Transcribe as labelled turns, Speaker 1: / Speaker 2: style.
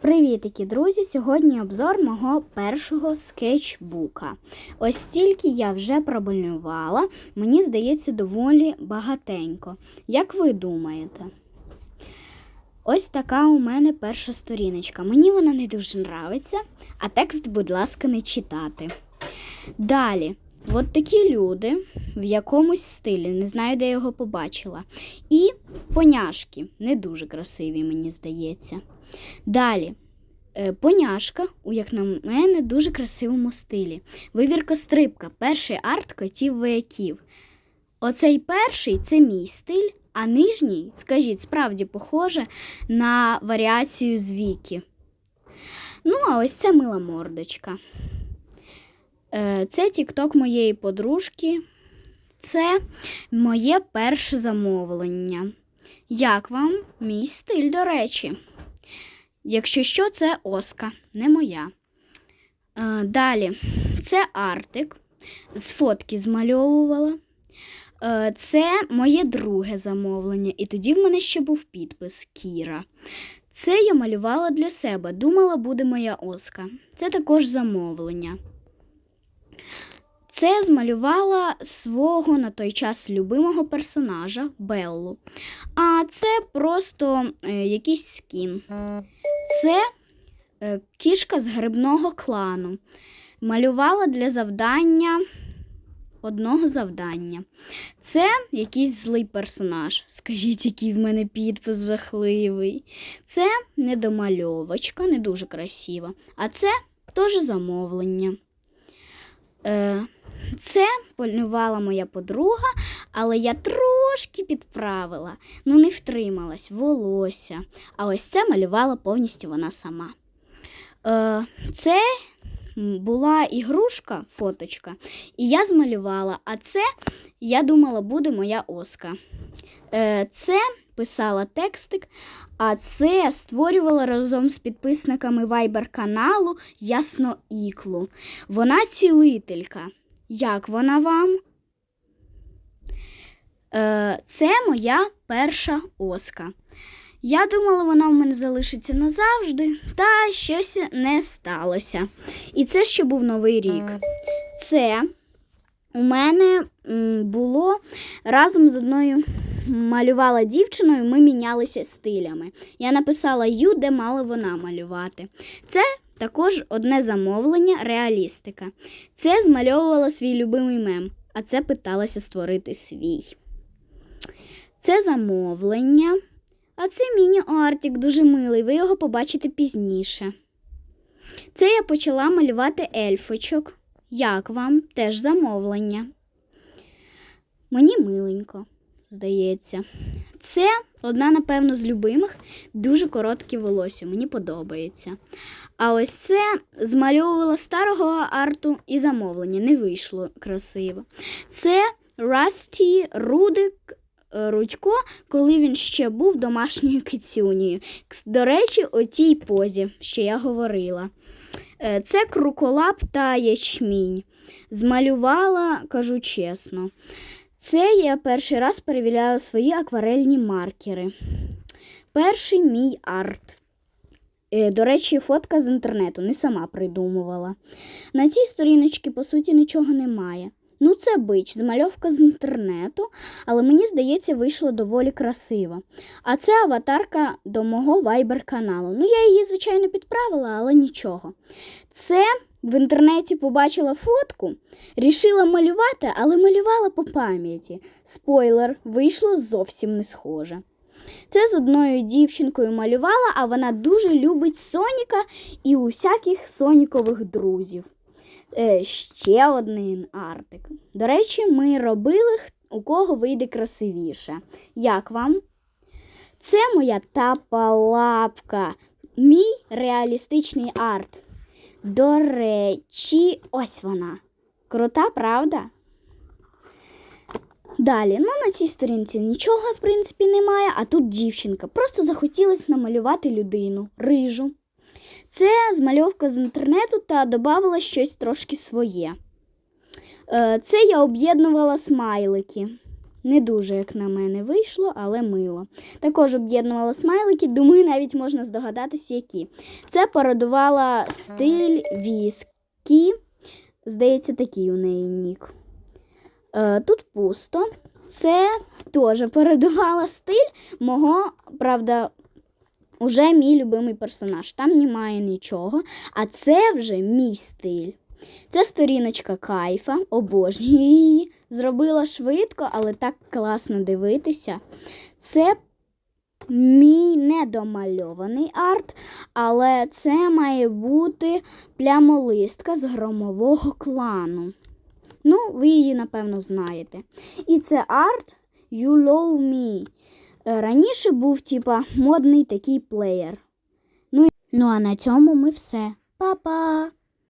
Speaker 1: Привітики, друзі! Сьогодні обзор мого першого скетчбука. Ось стільки я вже промалювала, мені здається, доволі багатенько. Як ви думаєте? Ось така у мене перша сторіночка. Мені вона не дуже нравиться, а текст, будь ласка, не читати. Далі, от такі люди в якомусь стилі, не знаю, де я його побачила. І поняшки, не дуже красиві, мені здається. Далі. е, Поняшка, у, як на мене, дуже красивому стилі. Вивірка стрибка, перший арт котів вояків. Оцей перший це мій стиль, а нижній, скажіть, справді похоже на варіацію з Вікі. Ну, а ось це мила мордочка. Е, Це тікток моєї подружки. Це моє перше замовлення. Як вам мій стиль, до речі? Якщо що, це Оска, не моя. Е, далі, це Артик. З фотки змальовувала. Е, це моє друге замовлення, і тоді в мене ще був підпис Кіра. Це я малювала для себе. Думала, буде моя Оска. Це також замовлення. Це змалювала свого на той час любимого персонажа Беллу. А це просто е, якийсь скін. Це е, кішка з грибного клану. Малювала для завдання одного завдання. Це якийсь злий персонаж. Скажіть, який в мене підпис жахливий. Це недомальовочка, не дуже красива. А це теж замовлення. Е, це полювала моя подруга, але я трошки підправила. Ну, не втрималась, волосся. А ось це малювала повністю вона сама. Е, це була ігрушка, фоточка, і я змалювала, а це, я думала, буде моя оска. Е, це писала текстик, а це створювала разом з підписниками Viber каналу Ясно Іклу. Вона цілителька. Як вона вам? Е, це моя перша оска. Я думала, вона в мене залишиться назавжди, та щось не сталося. І це ще був новий рік. Це у мене було разом з одною малювала дівчиною, ми мінялися стилями. Я написала Ю, де мала вона малювати. Це також одне замовлення реалістика. Це змальовувала свій любимий мем, а це питалася створити свій. Це замовлення. А це міні-артик дуже милий, ви його побачите пізніше. Це я почала малювати ельфочок. Як вам? Теж замовлення. Мені миленько, здається. Це одна, напевно, з любимих дуже короткі волосся. Мені подобається. А ось це змальовувала старого арту і замовлення. Не вийшло красиво. Це Расті Рудик е, Рудько, коли він ще був домашньою кицюнею. Кс- До речі, о тій позі, що я говорила. Е, Це круколап та ячмінь. Змалювала, кажу чесно. Це я перший раз перевіряю свої акварельні маркери. Перший мій арт. Е, До речі, фотка з інтернету, не сама придумувала. На цій сторіночці, по суті, нічого немає. Ну, це бич, змальовка з інтернету, але мені здається, вийшло доволі красиво. А це аватарка до мого Viber каналу. Ну, я її, звичайно, підправила, але нічого. Це в інтернеті побачила фотку, рішила малювати, але малювала по пам'яті. Спойлер, вийшло зовсім не схоже. Це з одною дівчинкою малювала, а вона дуже любить Соніка і усяких сонікових друзів. Е, ще один артик. До речі, ми робили, у кого вийде красивіше. Як вам? Це моя тапалапка, мій реалістичний арт. До речі, ось вона. Крута, правда? Далі, ну на цій сторінці нічого, в принципі, немає, а тут дівчинка. Просто захотілося намалювати людину, рижу. Це змальовка з інтернету та додавала щось трошки своє. Е, Це я об'єднувала смайлики. Не дуже, як на мене, вийшло, але мило. Також об'єднувала смайлики, думаю, навіть можна здогадатися, які. Це пародувала стиль віскі. Здається, такий у неї нік. Е, тут пусто. Це теж пародувала стиль мого, правда, уже мій любимий персонаж. Там немає нічого, а це вже мій стиль. Це сторіночка кайфа, обожнюю її. Зробила швидко, але так класно дивитися. Це мій недомальований арт, але це має бути плямолистка з громового клану. Ну, ви її, напевно, знаєте. І це арт You Love Me. Е, Раніше був, типа, модний такий плеєр. Ну, ну а на цьому ми все. Па-па!